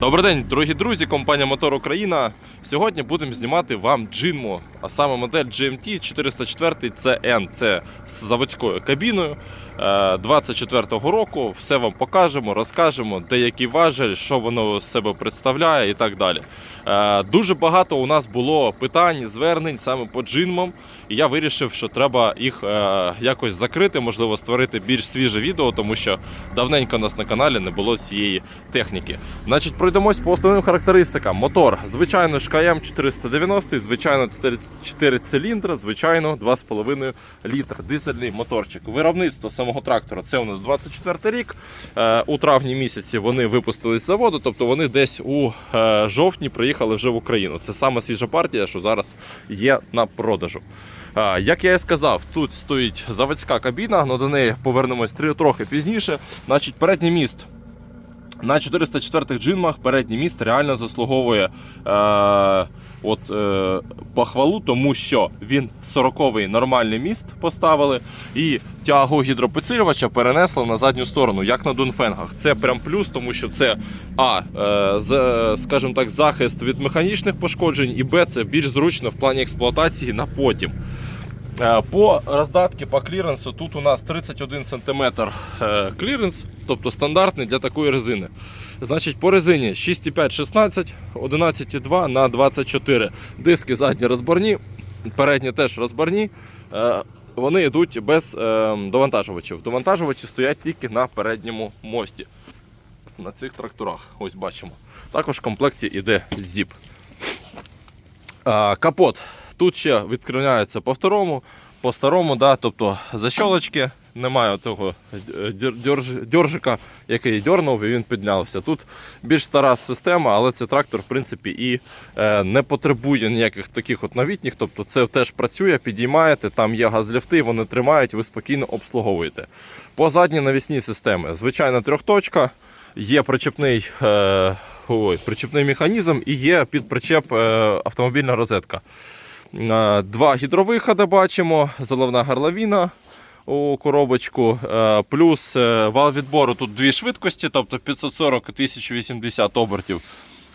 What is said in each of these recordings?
Добрий день, дорогі друзі, компанія Мотор Україна. Сьогодні будемо знімати вам джинму, а саме модель GMT 404 CN. Це з заводською кабіною 24-го року. Все вам покажемо, розкажемо, де який важель, що воно з себе представляє і так далі. Е, Дуже багато у нас було питань, звернень саме по джинмам. І я вирішив, що треба їх е, якось закрити, можливо, створити більш свіже відео, тому що давненько у нас на каналі не було цієї техніки. Значить, пройдемось по основним характеристикам. Мотор, звичайно, ж КМ 490, звичайно, 4 циліндра, звичайно, 2,5 літра. Дизельний моторчик. Виробництво самого трактора це у нас 24 рік. Е, У травні місяці вони випустились з заводу, тобто вони десь у е, жовтні приїхали вже в Україну. Це сама свіжа партія, що зараз є на продажу. Як я і сказав, тут стоїть заводська кабіна, але до неї повернемось трохи пізніше. Значить, передній міст на 404-х джинмах передній міст реально заслуговує е, от, е, похвалу, тому що він 40-й нормальний міст поставили і тягу гідропідсилювача перенесли на задню сторону, як на Дунфенгах. Це прям плюс, тому що це А, е, скажімо так, захист від механічних пошкоджень, і Б, це більш зручно в плані експлуатації на потім. Е, По роздатки по кліренсу тут у нас 31 см е, кліренс, тобто стандартний для такої резини. Значить, по резині 6,5 16, 11,2 на 24. Диски задні розборні, передні теж розборні. Е, Вони йдуть без довантажувачів. Довантажувачі стоять тільки на передньому мості. На цих тракторах, ось бачимо. Також в комплекті йде зіп. Капот. Тут ще відкривається по второму, по старому, да, тобто защолочки, немає того е, дьорж- дьоржика, який дьорнув і він піднявся. Тут більш стара система, але цей трактор, в принципі, і е, не потребує ніяких таких от новітніх. Тобто це теж працює, підіймаєте, там є газліфти, вони тримають, ви спокійно обслуговуєте. По задній навісній системі, звичайна трьохточка, є причепний. Е, Ой, причепний механізм і є під причеп е, автомобільна розетка. Е, Два гідровиходи бачимо, заливна горловина у коробочку, е, плюс е, вал відбору тут дві швидкості, тобто 540 і 1080 обертів.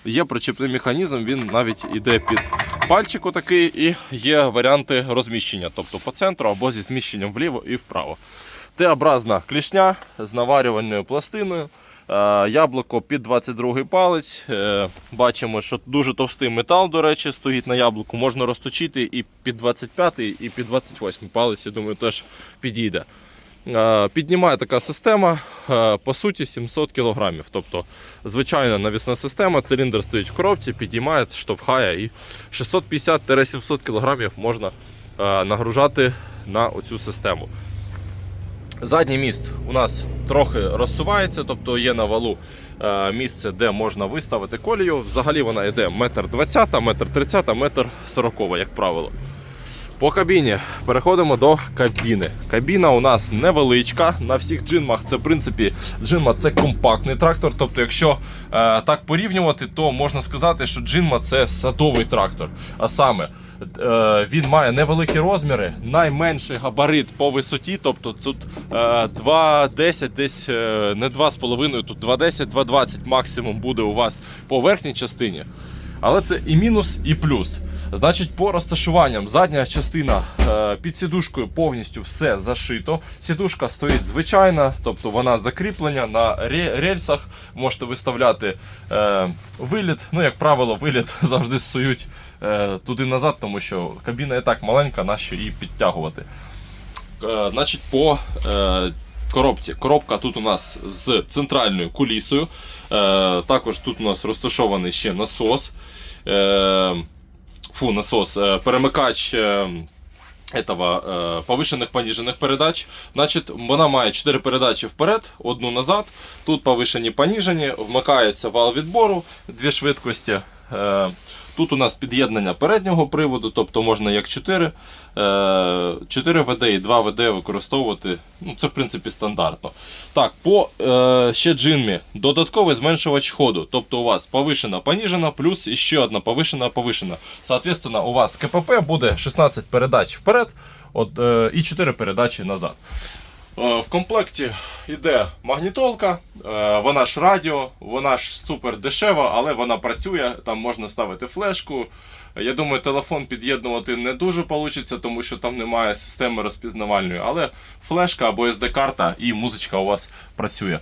Є причепний механізм, він навіть іде під пальчику такий, і є варіанти розміщення, тобто по центру або зі зміщенням вліво і вправо. Т-образна клішня з наварювальною пластиною. Е, Яблуко під 22 палець. Е, Бачимо, що дуже товстий метал, до речі, стоїть на яблуку. Можна розточити і під 25, і під 28 палець, я думаю, теж підійде. Е, Піднімає така система, по суті, 700 кг. Тобто, звичайна навісна система, циліндр стоїть в коробці, підіймає, штовхає і 650-700 кг можна нагружати на оцю систему. Задній міст у нас трохи розсувається, тобто є на валу е, місце, де можна виставити колію. Взагалі вона йде метр двадцята, метр тридцята, метр сорокова, як правило. По кабіні переходимо до кабіни. Кабіна у нас невеличка. На всіх джинмах це в принципі джинма це компактний трактор. Тобто, якщо е, так порівнювати, то можна сказати, що джинма це садовий трактор. А саме е, він має невеликі розміри, найменший габарит по висоті. Тобто тут е, 2,10, десь е, не 2,5, тут 2,10, 2,20 максимум буде у вас по верхній частині. Але це і мінус, і плюс. Значить, по розташуванням задня частина е, під сідушкою повністю все зашито. Сідушка стоїть звичайна, тобто вона закріплення на рельсах. Можете виставляти е, виліт. Ну, як правило, виліт завжди сують е, туди назад, тому що кабіна і так маленька, нащо її підтягувати. Значить, по коробці. Коробка тут у нас з центральною кулісою. Також тут у нас розташований ще насос. Фу, насос, е, перемикач. е, Этого, е, повишених понижених передач. Значить, вона має 4 передачі вперед, одну назад. Тут повишені поніжені, вмикається вал відбору, дві швидкості. Е, Тут у нас під'єднання переднього приводу, тобто можна як 4, 4 ВД і 2 ВД використовувати. Ну, Це в принципі стандартно. Так, по е, ще джинмі додатковий зменшувач ходу. Тобто у вас повишена, поніжена, плюс ще одна повишена, повишена. Соответственно, у вас КПП буде 16 передач вперед от, е, і 4 передачі назад. Е, В комплекті йде магнітолка, е, вона ж радіо, вона ж супер дешева, але вона працює. Там можна ставити флешку. Я думаю, телефон під'єднувати не дуже вийде, тому що там немає системи розпізнавальної, але флешка або SD-карта і музичка у вас працює.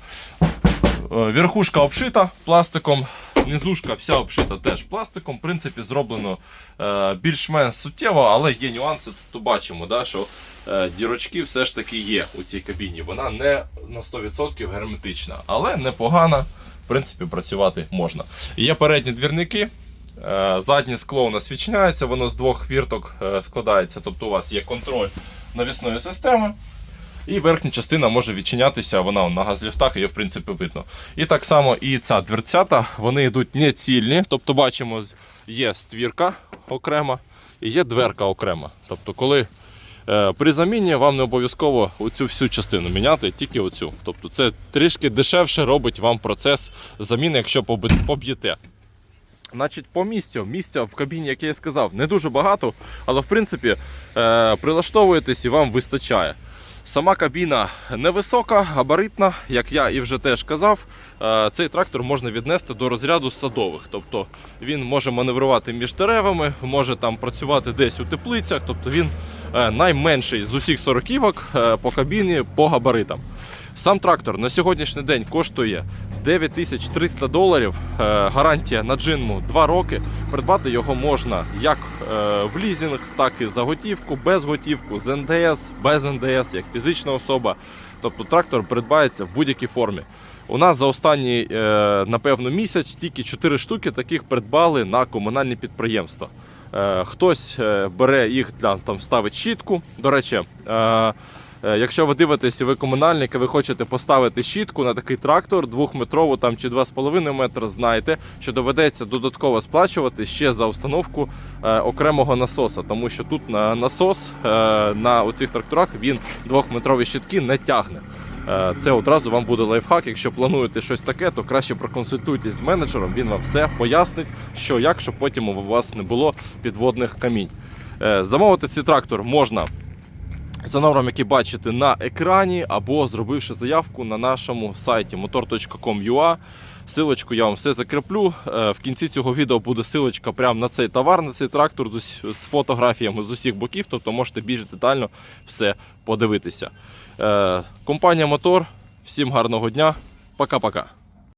Е, Верхушка обшита пластиком, низушка вся обшита теж пластиком. В принципі, зроблено е, більш-менш суттєво, але є нюанси. Тут бачимо, да, що е, дірочки все ж таки є у цій кабіні. Вона не на 100% герметична, але непогана. В принципі, працювати можна. Є передні двірники. Заднє скло у нас відчиняється, воно з двох вірток складається. Тобто у вас є контроль навісної системи. І верхня частина може відчинятися, вона на газліфтах, її в принципі видно. І так само і ця дверцята, вони йдуть не цільні. Тобто, бачимо, є створка окрема і є дверка окрема. Тобто, коли е, при заміні вам не обов'язково оцю всю частину міняти, тільки оцю. Тобто, це трішки дешевше робить вам процес заміни, якщо поб'єте. Значить, по місцю. Місця в кабіні, як я і сказав, не дуже багато, але в принципі е, прилаштовуєтесь і вам вистачає. Сама кабіна невисока, габаритна, як я і вже теж казав. Е, цей трактор можна віднести до розряду садових. Тобто він може маневрувати між деревами, може там працювати десь у теплицях. Тобто він е, найменший з усіх сороківок е, по кабіні по габаритам. Сам трактор на сьогоднішній день коштує 9300 доларів. Е, Гарантія на джинму 2 роки. Придбати його можна як е, в лізинг, так і за готівку, без готівку, з НДС, без НДС, як фізична особа. Тобто трактор придбається в будь-якій формі. У нас за останній, е, напевно, місяць тільки 4 штуки таких придбали на комунальні підприємства. Хтось бере їх для там ставить щітку. До речі, якщо ви дивитесь, ви комунальник, і ви хочете поставити щітку на такий трактор двохметрову там чи 2,5 метра, знаєте, що доведеться додатково сплачувати ще за установку е, окремого насоса, тому що тут на насос е, на оцих тракторах він двохметрові щитки не тягне. Е, Це одразу вам буде лайфхак. Якщо плануєте щось таке, то краще проконсультуйтесь з менеджером. Він вам все пояснить, що як, щоб потім у вас не було підводних камінь. Е, Замовити цей трактор можна за номером, який бачите на екрані, або зробивши заявку на нашому сайті motor.com.ua. Силочку я вам все закріплю. Е, В кінці цього відео буде силочка прямо на цей товар, на цей трактор з, фотографіями з усіх боків, тобто можете більш детально все подивитися. Е, Компанія Мотор. Всім гарного дня. Пока-пока.